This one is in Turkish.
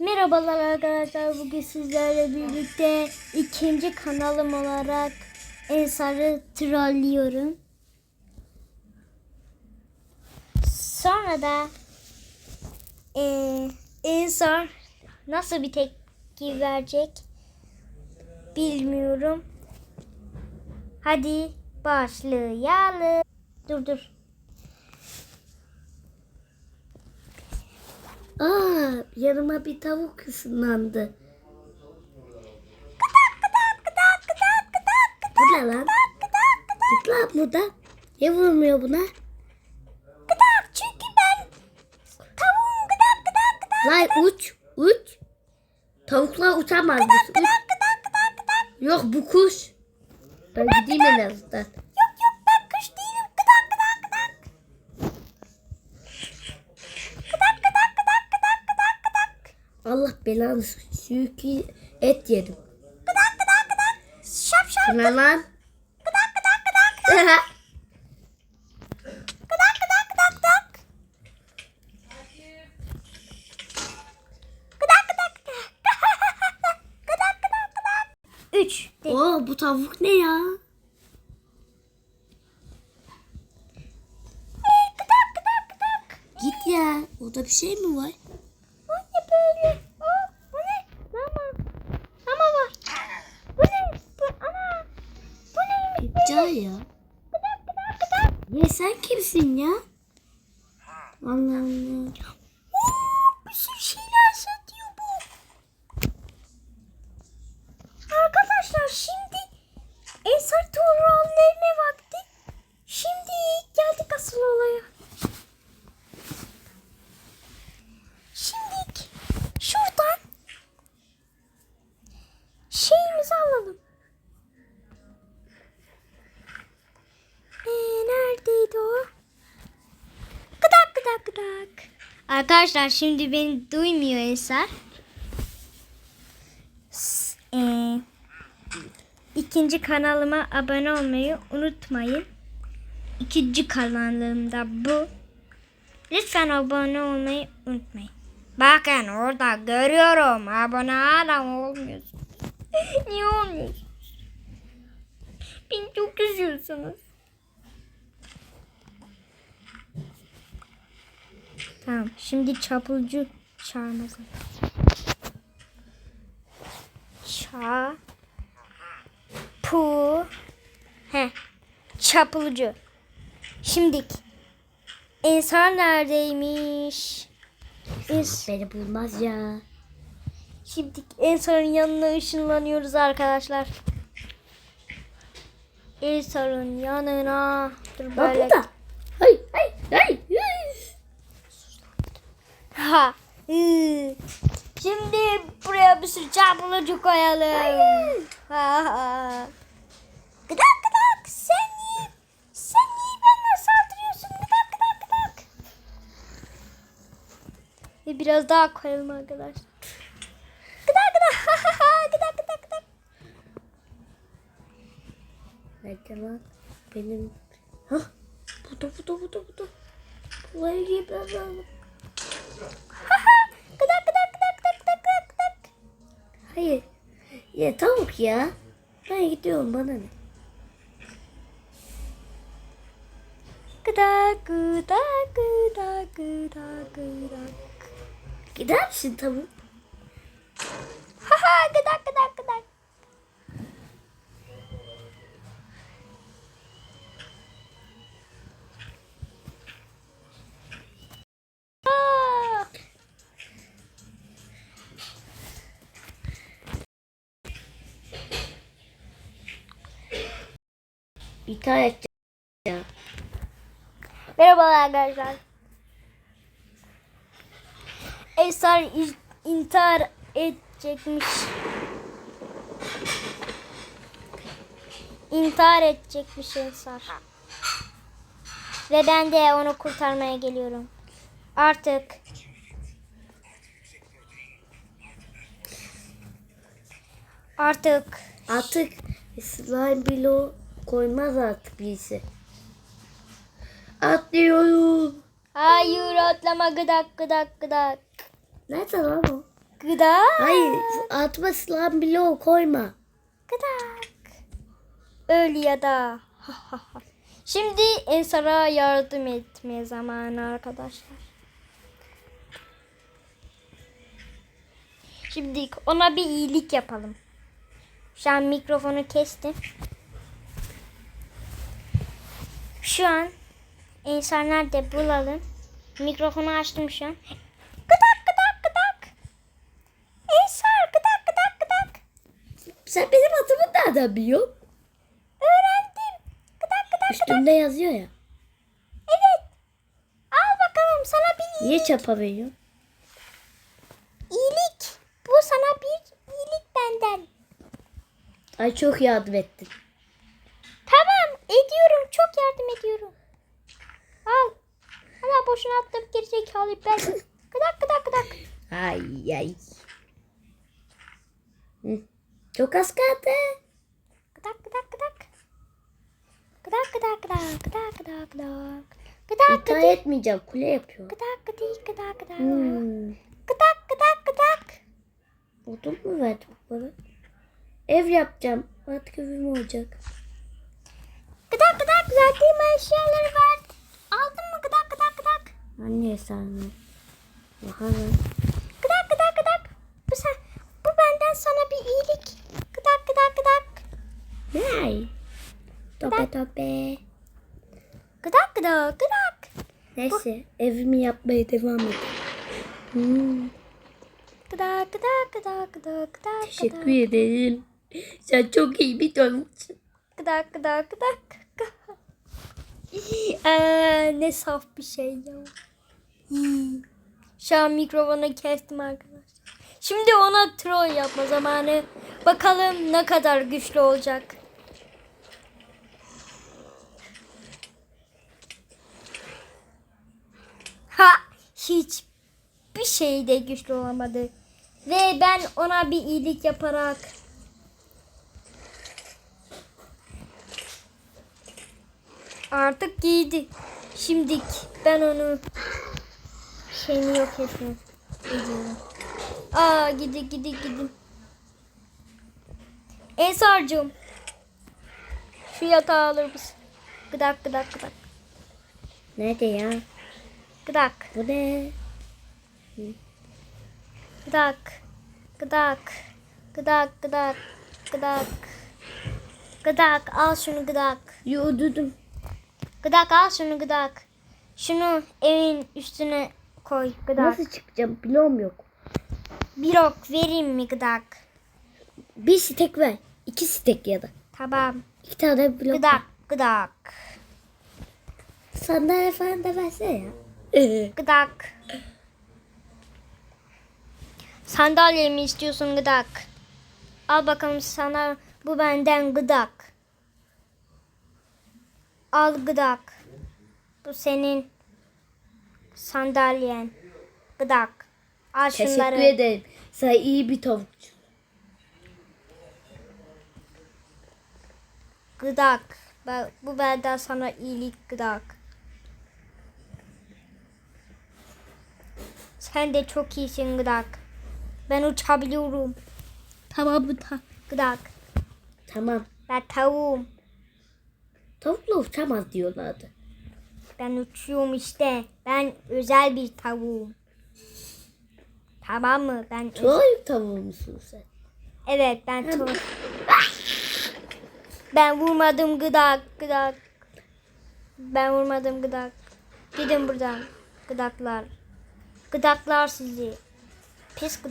Merhabalar arkadaşlar. Bugün sizlerle birlikte ikinci kanalım olarak Ensar'ı trollüyorum. Sonra da eee Ensar nasıl bir tepki verecek bilmiyorum. Hadi başlayalım. Dur dur. Aa, yanıma bir tavuk ısınlandı. Bu ne lan? Git lan buradan. Ne vurmuyor buna? Gıdak çünkü ben tavuğum gıdak gıdak gıdak. Lan uç, uç. Tavuklar uçamaz. Uç. Yok bu kuş. Ben gideyim en azından. Belanı çünkü et yedim. Gıdak gıdak gıdak. Şap şap. Ne lan? Gıdak gıdak gıdak. Gıdak gıdak gıdak gıdak. Gıdak gıdak gıdak. Gıdak gıdak gıdak. Üç. de- Oo bu tavuk ne ya? Gıdak gıdak gıdak. Git ya. Orada bir şey mi var? Allah Allah. Oo, bir sürü şeyler satıyor bu. Arkadaşlar şimdi Ensar Tuğral'lerine vakti. Şimdi geldik asıl olaya. Şimdi şuradan şeyimizi alalım. Ee, neredeydi o? Gıdak gıdak gıdak. Arkadaşlar şimdi beni duymuyor Eser. Eee, ikinci kanalıma abone olmayı unutmayın. İkinci kanalımda bu. Lütfen abone olmayı unutmayın. Bakın orada görüyorum. Abone hala olmuyorsunuz. Niye olmuyorsunuz? Beni çok üzüyorsunuz. Tamam. Şimdi çapulcu çağırmasın. Ça pu he çapulcu. Şimdi Ensar neredeymiş? Es Beni bulmaz ya. Şimdi Ensar'ın yanına ışınlanıyoruz arkadaşlar. Ensar'ın yanına. Dur Bak böyle. burada. Şimdi buraya bir sürü çarpılıcı koyalım. Gıdak gıdak. Sen niye, sen niye bana saldırıyorsun? Gıdak gıdak gıdak. Ve biraz daha koyalım arkadaşlar. Gıdak gıdak. gıdak gıdak gıdak. Nerede lan? Benim. Hah. Burada burada burada burada. Buraya girmem lazım. Ya tavuk ya. Ben gidiyorum bana ne? Gıdak gıdak gıdak gıdak gıdak. Gider misin tavuk? Haha gıdak gıdak gıdak. Aa! İntihar edeceğim. Merhabalar arkadaşlar. Esar intihar edecekmiş. İntihar edecekmiş Esar. Ve ben de onu kurtarmaya geliyorum. Artık artık Artık slime bloğu koymaz artık birisi. Atlıyorum. hayır atlama gıdak gıdak gıdak. Nerede lan o? Gıdak. Hayır altıma slime bloğu koyma. Gıdak. Öyle ya da. Şimdi Ensar'a yardım etme zamanı arkadaşlar. Şimdi ona bir iyilik yapalım. Şu an mikrofonu kestim. Şu an Ensar nerede bulalım. Mikrofonu açtım şu an. Gıdak gıdak gıdak. Ensar gıdak gıdak gıdak. Sen benim adımı nereden biliyorsun? Öğrendim. Gıdak gıdak. Üstümde yazıyor ya. Evet. Al bakalım sana bir Niye çapa veriyorsun? iyilik. Bu sana bir iyilik benden. Ay çok yardım ettin. Çok yardım ediyorum. Al. Hala boşuna attım gerizekalı ben. Gıdak gıdak gıdak. Ay ay. Hı. Çok az kaldı. Gıdak gıdak gıdak. Gıdak gıdak gıdak gıdak gıdak gıdak. Gıdak gıdak etmeyeceğim. Kule yapıyor. gıdak gıdak gıdak gıdak. Hmm. Gıdak gıdak gıdak. Odun mu verdi bu bana? Ev yapacağım. Artık evim olacak. Gıdak gıdak verdiğim eşyaları ver. Aldın mı gıdak gıdak gıdak. Anne sen Bakalım. Gıdak gıdak gıdak. Bu, sen, bu benden sana bir iyilik. Gıdak gıdak gıdak. Ne? Tope tope. Gıdak gıdak gıdak. Neyse evimi yapmaya devam edeyim. Hmm, Gıdak gıdak gıdak gıdak gıdak. teşekkür ederim. Sen çok iyi bir tavuksun. Gıdak gıdak gıdak. Ee, ne saf bir şey ya. Şu an mikrofonu kestim arkadaşlar. Şimdi ona troll yapma zamanı. Bakalım ne kadar güçlü olacak. Ha hiç bir şeyde güçlü olamadı. Ve ben ona bir iyilik yaparak Artık giydi. Şimdik ben onu şeyini yok etmem. Ediyorum. Aa gidi gidi gidi. Ensar'cığım. Şu yatağı alır mısın? Gıdak gıdak gıdak. Nerede ya? Gıdak Bu ne? gıdak. Gıdak. Gıdak gıdak. Gıdak. Gıdak al şunu gıdak. Yordum. Gıdak al şunu gıdak. Şunu evin üstüne koy gıdak. Nasıl çıkacağım? Bloğum yok. Bir ok vereyim mi gıdak? Bir stek ver. İki stek ya da. Tamam. İki tane blok. Gıdak gıdak. Sandalye falan da versene ya. Gıdak. Sandalye mi istiyorsun gıdak? Al bakalım sana bu benden gıdak. Al gıdak. Bu senin sandalyen. Gıdak. Al Teşekkür şunları. ederim. Sen iyi bir tavukçu. Gıdak. Ben- Bu benden sana iyilik gıdak. Sen de çok iyisin gıdak. Ben uçabiliyorum. Tamam mı ta- gıdak? Tamam. Ben tavuğum. Tavukla uçamaz diyorlardı. Ben uçuyorum işte. Ben özel bir tavuğum. Tamam mı? Ben Troll tavuğu musun sen? Evet ben tavuk. Ben vurmadım gıdak gıdak. Ben vurmadım gıdak. Gidin buradan. Gıdaklar. Gıdaklar sizi. Pis gıdak.